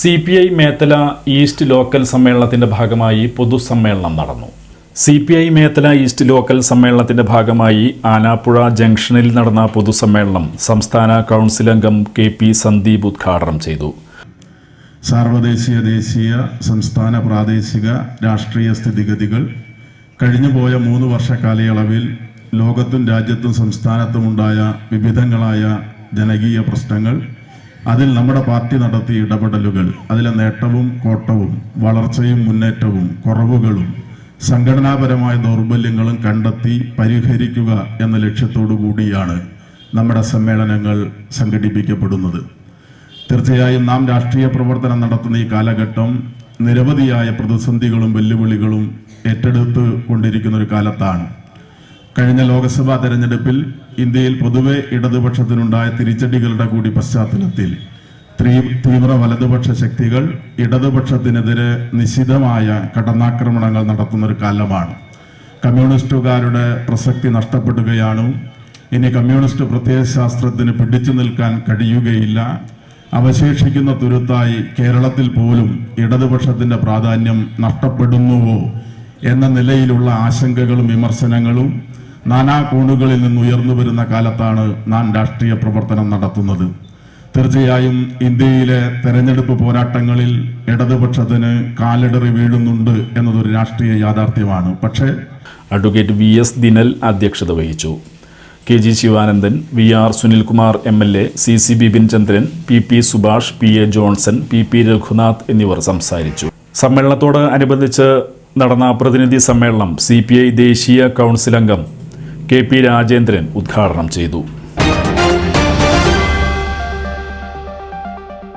C P I Methala east local സമ്മേളനത്തിന്റെ ഭാഗമായി പൊതുസമ്മേളനം നടന്നു. C P I Methala east local സമ്മേളനത്തിന്റെ ഭാഗമായി ആനാപ്പുഴ ജംഗ്ഷനിൽ നടന്ന പൊതുസമ്മേളനം സംസ്ഥാന കൗൺസിൽ അംഗം കെ പി സന്ദീപ് ഉദ്ഘാടനം ചെയ്തു. സാർവദേശീയ ദേശീയ സംസ്ഥാന പ്രാദേശിക രാഷ്ട്രീയ സ്ഥിതിഗതികൾ. കഴിഞ്ഞുപോയ മൂന്ന് വർഷ കാലയളവിൽ ലോകത്തും രാജ്യത്തും സംസ്ഥാനത്തുമുണ്ടായ വിവിധങ്ങളായ ജനകീയ പ്രശ്നങ്ങൾ അതിൽ നമ്മുടെ പാർട്ടി നടത്തിയ ഇടപെടലുകൾ അതിലെ നേട്ടവും കോട്ടവും വളർച്ചയും മുന്നേറ്റവും കുറവുകളും സംഘടനാപരമായ ദൗർബല്യങ്ങളും കണ്ടെത്തി പരിഹരിക്കുക എന്ന ലക്ഷ്യത്തോടു കൂടിയാണ് നമ്മുടെ സമ്മേളനങ്ങൾ സംഘടിപ്പിക്കപ്പെടുന്നത്. തീർച്ചയായും നാം രാഷ്ട്രീയ പ്രവർത്തനം നടത്തുന്ന ഈ കാലഘട്ടം നിരവധിയായ പ്രതിസന്ധികളും വെല്ലുവിളികളും ഏറ്റെടുത്ത് കൊണ്ടിരിക്കുന്ന ഒരു കാലത്താണ്. കഴിഞ്ഞ ലോക്സഭാ തെരഞ്ഞെടുപ്പിൽ ഇന്ത്യയിൽ പൊതുവെ ഇടതുപക്ഷത്തിനുണ്ടായ തിരിച്ചടികളുടെ കൂടി പശ്ചാത്തലത്തിൽ തീവ്ര വലതുപക്ഷ ശക്തികൾ ഇടതുപക്ഷത്തിനെതിരെ നിശിതമായ കടന്നാക്രമണങ്ങൾ നടത്തുന്ന ഒരു കാലമാണ്. കമ്മ്യൂണിസ്റ്റുകാരുടെ പ്രസക്തി നഷ്ടപ്പെടുകയാണ്. ഇനി കമ്മ്യൂണിസ്റ്റ് പ്രത്യയശാസ്ത്രത്തിന് പിടിച്ചു നിൽക്കാൻ കഴിയുകയില്ല. അവശേഷിക്കുന്ന തുരുത്തായി കേരളത്തിൽ പോലും ഇടതുപക്ഷത്തിന്റെ പ്രാധാന്യം നഷ്ടപ്പെടുന്നുവോ എന്ന നിലയിലുള്ള ആശങ്കകളും വിമർശനങ്ങളും നാനാ കോണുകളിൽ നിന്ന് ഉയർന്നു വരുന്ന കാലത്താണ് നാം രാഷ്ട്രീയ പ്രവർത്തനം നടത്തുന്നത്. തീർച്ചയായും ഇന്ത്യയിലെ തെരഞ്ഞെടുപ്പ് പോരാട്ടങ്ങളിൽ ഇടതുപക്ഷത്തിന് കാലിടറി വീഴുന്നുണ്ട് എന്നതൊരു രാഷ്ട്രീയ യാഥാർത്ഥ്യമാണ്. പക്ഷേ അഡ്വക്കേറ്റ് വി എസ് ദിനൽ അധ്യക്ഷത വഹിച്ചു. K G Sivanandan V R Sunilkumar M L A C C Bipin Chandran P P Subhash P A Johnson P P Raghunath എന്നിവർ സംസാരിച്ചു. സമ്മേളനത്തോട് അനുബന്ധിച്ച് നടന്ന പ്രതിനിധി സമ്മേളനം സി പി ഐ ദേശീയ കൗൺസിൽ അംഗം കെ പി രാജേന്ദ്രൻ ഉദ്ഘാടനം ചെയ്തു.